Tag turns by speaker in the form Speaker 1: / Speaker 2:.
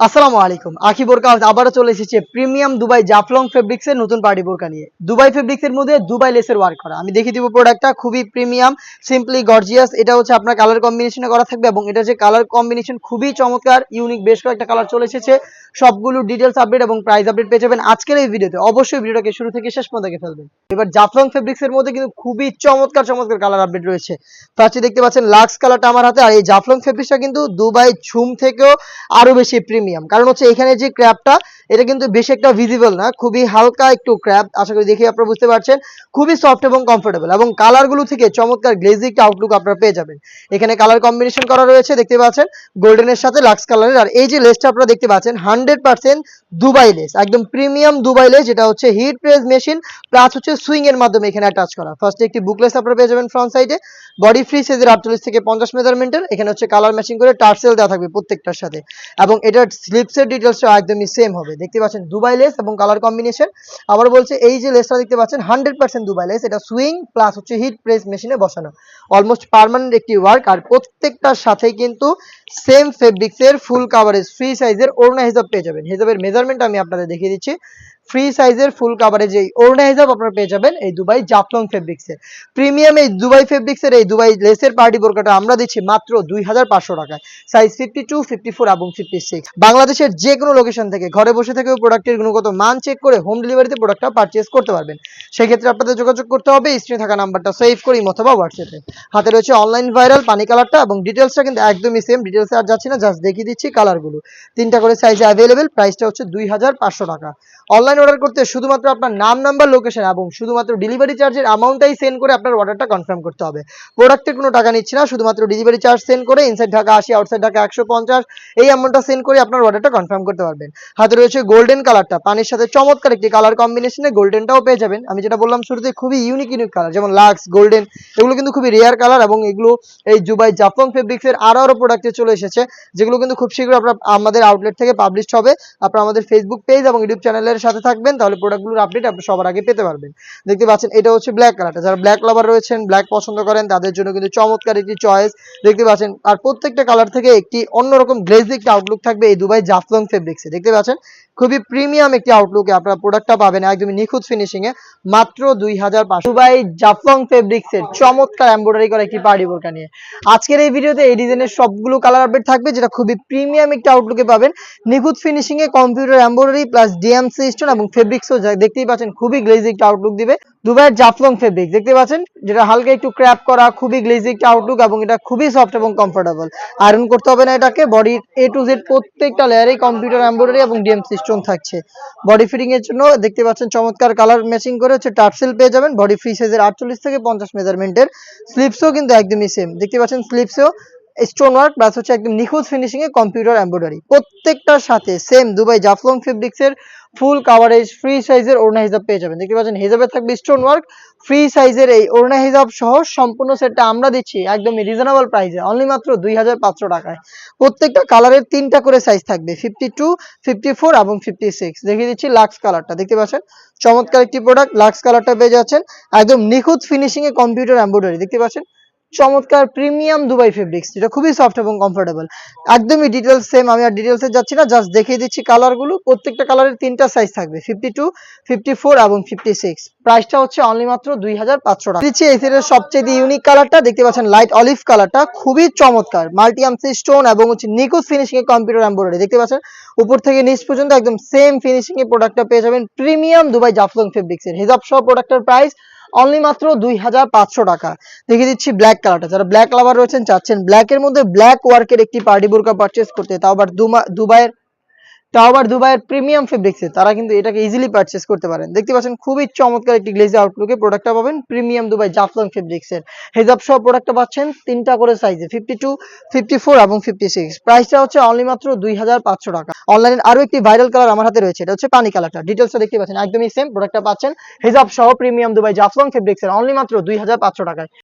Speaker 1: আসসালামু আলাইকুম। আখি বোরকা হাউস আবারও চলে এসেছে প্রিমিয়াম দুবাই জাফলং ফেব্রিক্স এর নতুন পার্টি বোরকা নিয়ে। দুবাই ফেব্রিক্স এর মধ্যে দুবাই লেসের ওয়ার্ক করা। আমি দেখিয়ে দিব প্রোডাক্টটা খুবই প্রিমিয়াম সিম্পলি গর্জিয়াস এটা হচ্ছে আপনার কালার কম্বিনেশনে করা থাকবে এবং এটা যে কালার কম্বিনেশন খুবই চমৎকার ইউনিক বেশ কয়েকটা কালার চলে এসেছে। সবগুলো ডিটেলস আপডেট এবং প্রাইস আপডেট পেয়ে যাবেন আজকের এই ভিডিওতে। অবশ্যই ভিডিওটাকে শুরু থেকে শেষ পর্যন্ত দেখে ফেলবেন। এবার জাফলং ফেব্রিক্স এর মধ্যে কিন্তু খুবই চমৎকার চমৎকার কালার আপডেট রয়েছে। ফার্স্টে দেখতে পাচ্ছেন লাক্স কালারটা আমার হাতে, আর এই জাফলং ফেব্রিক্সটা কিন্তু দুবাই ঝুম থেকেও আরও বেশি প্রিমিয়াম কারণ হচ্ছে এখানে যে ক্র্যাপটা এটা কিন্তু বেশি একটা ভিজিবল না, খুবই হালকা একটু ক্র্যাপ আশা করি দেখে আপনারা বুঝতে পারছেন। খুবই সফট এবং কমফোর্টেবল এবং কালারগুলো থেকে চমৎকার গ্লেজি একটা আউটলুক আপনারা পেয়ে যাবেন। এখানে কালার কম্বিনেশন করা রয়েছে, দেখতে পাচ্ছেন? গোল্ডেনের সাথে লাক্স কালারের আর এই যে লেসটা আপনারা দেখতে পাচ্ছেন হান্ড্রেড পার্সেন্ট দুবাই লেস একদম প্রিমিয়াম দুবাই লেস যেটা হচ্ছে হিট প্রেস মেশিন প্লাস হচ্ছে সুইং এর মাধ্যমে এখানে অ্যাটাচ করা। ফার্স্টে একটি বুকলেস আপনারা পেয়ে যাবেন ফ্রন্ট সাইডে বডি ফ্রি সাইজের আটচল্লিশ থেকে পঞ্চাশ মেজারমেন্টের এখানে হচ্ছে কালার ম্যাচিং করে টার্সেল দেওয়া থাকবে প্রত্যেকটার সাথে। এবং এটার স্লিপসের ডিটেলসটা একদমই সেম হবে। দেখতে পাচ্ছেন দুবাই লেস এবং কালার কম্বিনেশন আবার বলছে এই যে লেসটা দেখতে পাচ্ছেন হান্ড্রেড পার্সেন্ট দুবাই লেস। এটা সুইং প্লাস হচ্ছে হিট প্রেস মেশিনে বসানো। অলমোস্ট পারমানেন্ট একটি ওয়ার্ক আর প্রত্যেকটার সাথেই কিন্তু সেম ফেব্রিক্সের ফুল কাভারেজ ফ্রি সাইজের ওড়না হিসাব পেয়ে যাবেন। হিসাবের মেজারমেন্ট আমি আপনাদের দেখিয়ে দিচ্ছি। ফ্রি সাইজের ফুল কাভারেজ এই ওড়না হিসাব আপনারা পেয়ে যাবেন এই দুবাই জাফলং ফেব্রিক্সের প্রিমিয়াম এই দুবাই ফেব্রিক্সের এই দুবাই লেসের পার্টি বোরকাটা আমরা দিচ্ছি মাত্র দুই হাজার পাঁচশো টাকায়। Size fifty two fifty four এবং ফিফটি সিক্স বাংলাদেশের যে কোনো লোকেশন থেকে, ঘরে বসে থেকেও প্রোডাক্টের গুণগত মান চেক করে হোম ডেলিভারিতে প্রোডাক্টটা পারচেস করতে পারবেন। সেক্ষেত্রে আপনাদের যোগাযোগ করতে হবে স্ক্রিনে থাকা নাম্বারটা সেভ করি অথবা হোয়াটসঅ্যাপে হাতে রয়েছে অনলাইন ভাইরাল পানি কালারটা এবং ডিটেলসটা কিন্তু একদমই সেম ডিটেলসে আর যাচ্ছি না জাস্ট দেখিয়ে দিচ্ছি কালারগুলো তিনটা করে সাইজে অ্যাভেলেবেল প্রাইসটা হচ্ছে দুই হাজার পাঁচশো টাকা। অনলাইন অর্ডার করতে শুধুমাত্র আপনার নাম নাম্বার লোকেশন এবং শুধুমাত্র ডেলিভারি চার্জের অ্যামাউন্টটাই সেন্ড করে আপনার অর্ডারটা কনফার্ম করতে হবে। প্রোডাক্টের কোনো টাকা নিচ্ছে না, শুধুমাত্র ডেলিভারি চার্জ সেন্ড করে ইনসাইড ঢাকা আশি আউটসাইড ঢাকা একশো পঞ্চাশ, এই অ্যামাউন্টটা সেন্ড করে আপনার অর্ডারটা কনফার্ম করতে পারবেন। হাতে রয়েছে গোল্ডেন কালারটা পানির সাথে চমৎকার একটি কালার কম্বিনেশনে গোল্ডেনটাও পেয়ে যাবেন। আমি যেটা বললাম শুরুতে, খুবই ইউনিক ইউনিক কালার যেমন লাক্স গোল্ডেন এগুলো কিন্তু খুবই রেয়ার কালার এবং এগুলো এই জুবাই জাফলং ফেব্রিক্সের আরও আরও প্রোডাক্টে চলে এসেছে, যেগুলো কিন্তু খুব শীঘ্র আপনার আমাদের আউটলেট থেকে পাবলিশ হবে। আপনারা আমাদের ফেসবুক পেজ এবং ইউটিউব চ্যানেলের সাথে থাকবেন, তাহলে প্রোডাক্টগুলোর আপডেট আপনি সবার আগে পেতে পারবেন। দেখতে পাচ্ছেন, এটা হচ্ছে ব্ল্যাক কালারটা যারা ব্ল্যাক লাভার রয়েছেন ব্ল্যাক পছন্দ করেন, তাদের জন্য কিন্তু চমৎকার একটি চয়েস দেখতে পাচ্ছেন, আর প্রত্যেকটা কালার থেকে একটি অন্যরকম গ্লেজিক আউটলুক থাকবে এই দুবাই জাফলং ফেব্রিক্সে দেখতে পাচ্ছেন খুবই প্রিমিয়াম একটি আউটলুকে আপনারা প্রোডাক্টটা পাবেন, একদমই নিখুঁত ফিনিশিং এ, মাত্র দুই হাজার পাঁচশো। দুবাই জাফলং ফেব্রিক্স এর চমৎকার এমব্রয়ডারি করা একটি পার্টি বোরকা নিয়ে। আজকের এই ভিডিওতে এই ডিজাইনের সবগুলো কালার আপডেট থাকবে, যেটা খুবই প্রিমিয়াম একটি আউটলুকে পাবেন। নিখুঁত ফিনিশিং এ computer embroidery plus DMC stone এবং ফেব্রিক্সও দেখতেই পাচ্ছেন, খুবই গ্লেজি একটা আউটলুক দিবে। দুবাইয়ের জাফলং ফেব্রিক দেখতে পাচ্ছেন? যেটা হালকা একটু ক্র্যাপ করা, খুবই গ্লেজি একটা আউটলুক এবং এটা খুবই সফট এবং কমফোর্টেবল আয়রন করতে হবে না এটাকে বডির এ টু জেড প্রত্যেকটা লেয়ারেই কম্পিউটার এমব্রয়ডারি এবং ডিএমসি স্টোন থাকছে। বডি ফিটিং এর জন্য দেখতে পাচ্ছেন চমৎকার কালার ম্যাচিং করে হচ্ছে টার্সেল পেয়ে যাবেন। বডি ফ্রি সাইজের আটচল্লিশ থেকে পঞ্চাশ মেজারমেন্টের স্লিপসও কিন্তু একদমই সেম দেখতে পাচ্ছেন স্লিপসেও স্টোন ওয়ার্ক প্লাস হচ্ছে একদম নিখুঁত ফিনিশিং এ কম্পিউটার এমব্রয়ডারি প্রত্যেকটার সাথে সেম দুবাই জাফলং ফেব্রিক্স এর ফুল কাভারেজ ফ্রি সাইজের ওড়না হিসাব পেয়ে যাবেন। দেখতে পাচ্ছেন হিসাবে থাকবে স্টোন ওয়ার্ক ফ্রি সাইজের এই ওড়না হিসাব সহ সম্পূর্ণ সেটটা আমরা দিচ্ছি একদমই রিজনেবল প্রাইসে অনলি মাত্র দুই হাজার পাঁচশো টাকায়। প্রত্যেকটা কালারের তিনটা করে সাইজ থাকবে ফিফটি টু ফিফটি ফোর এবং ফিফটি সিক্স দেখিয়ে দিচ্ছি লাক্স কালারটা দেখতে পাচ্ছেন? চমৎকার একটি প্রোডাক্ট লাক্স কালারটা পেয়ে যাচ্ছেন। একদম নিখুঁত ফিনিশিং এ কম্পিউটার এমব্রয়ডারি দেখতে পাচ্ছেন? চমৎকার প্রিমিয়াম দুবাই ফেব্রিক্স যেটা খুবই সফট এবং কমফোর্টেবল একদমই ডিটেলস সেম আমি আর ডিটেলসে যাচ্ছি না জাস্ট দেখিয়ে দিচ্ছি কালারগুলো প্রত্যেকটা কালারের তিনটা সাইজ থাকবে ফিফটি টু এবং ফিফটি সিক্স প্রাইসটা হচ্ছে অনলি মাত্র দুই হাজার পাঁচশো টাকা। দিচ্ছি এই সেটের সবচেয়ে ইউনিক কালারটা দেখতে পাচ্ছেন লাইট অলিভ কালারটা খুবই চমৎকার। মাল্টি আমসি স্টোন এবং হচ্ছে নিকুজ ফিনিশিং এর কম্পিউটার এমব্রয়ডারি দেখতে পাচ্ছেন? উপর থেকে নিচ পর্যন্ত একদম সেম ফিনিশিং এর প্রোডাক্টটা পেয়ে যাবেন প্রিমিয়াম দুবাই জাফলং ফেব্রিক্স এর। হিজাব সহ প্রোডাক্টের প্রাইস অনলি মাত্র দুই হাজার পাঁচশো টাকা। দেখে দিচ্ছি ব্ল্যাক কালারটা যারা ব্ল্যাক লাভার রয়েছেন, চাচ্ছেন ব্ল্যাক এর মধ্যে ব্ল্যাক ওয়ার্কের একটি পার্টি বোরকা পারচেস করতে। তাও আবার দুবাইয়ের আবার দুবাইয়ের প্রিমিয়াম ফেব্রিক্সে তারা কিন্তু এটাকে ইজিলি পারচেস করতে পারেন। দেখতে পাচ্ছেন খুবই চমৎকার একটি গ্লেজি আউটলুকে প্রোডাক্টটা পাবেন প্রিমিয়াম দুবাই জাফলং ফেব্রিক্সের হেজাব সহ প্রোডাক্টটা পাচ্ছেন তিনটা করে সাইজে ফিফটি টু ফিফটি ফোর এবং ফিফটি সিক্স প্রাইসটা হচ্ছে অনলি মাত্র দুই হাজার পাঁচশো টাকা। অনলাইনে আরও একটি ভাইরাল কালার আমার হাতে রয়েছে, এটা হচ্ছে পানি কালারটা ডিটেলসটা দেখতে পাচ্ছেন, একদমই সেম প্রোডাক্টটা পাচ্ছেন। হেজাব সহ প্রিমিয়াম দুবাই জাফলং ফেব্রিক্সের অনলি মাত্র দুই হাজার পাঁচশো টাকায়।